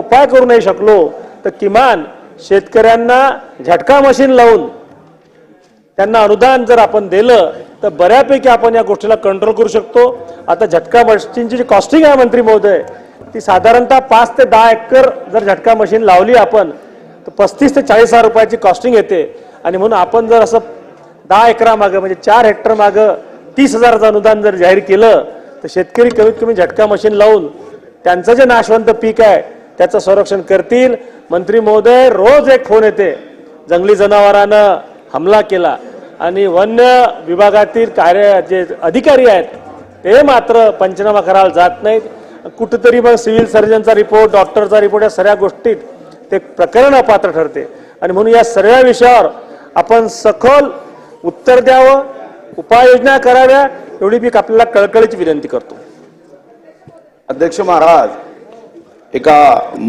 उपाय करू नाही शकलो तर किमान शेतकऱ्यांना झटका मशीन लावून त्यांना अनुदान जर आपण दिलं तर बऱ्यापैकी आपण या गोष्टीला कंट्रोल करू शकतो. आता झटका मशीनची जी कॉस्टिंग आहे मंत्री महोदय ती साधारणतः पाच ते दहा एकर जर झटका मशीन लावली आपण तर पस्तीस ते चाळीस हजार रुपयाची कॉस्टिंग येते. आणि म्हणून आपण जर असं दहा एकरामागं म्हणजे चार हेक्टर मागं तीस हजाराचं अनुदान जर जाहीर केलं तर शेतकरी कमीत कमी झटका मशीन लावून त्यांचं जे नाशवंत पीक आहे त्याचं संरक्षण करतील. मंत्री महोदय रोज एक फोन येते. जंगली जनावरानं हमला केला. आणि वन्य विभागातील कार्य जे अधिकारी आहेत ते मात्र पंचनामा करायला जात नाहीत. कुठंतरी मग सिव्हिल सर्जनचा रिपोर्ट डॉक्टरचा रिपोर्ट या सगळ्या गोष्टीत ते प्रकरण अपात्र ठरते. आणि म्हणून या सगळ्या विषयावर आपण सखोल उत्तर द्यावं उपाययोजना कराव्या एवढी मी आपल्याला कळकळीची विनंती करतो. अध्यक्ष महाराज एका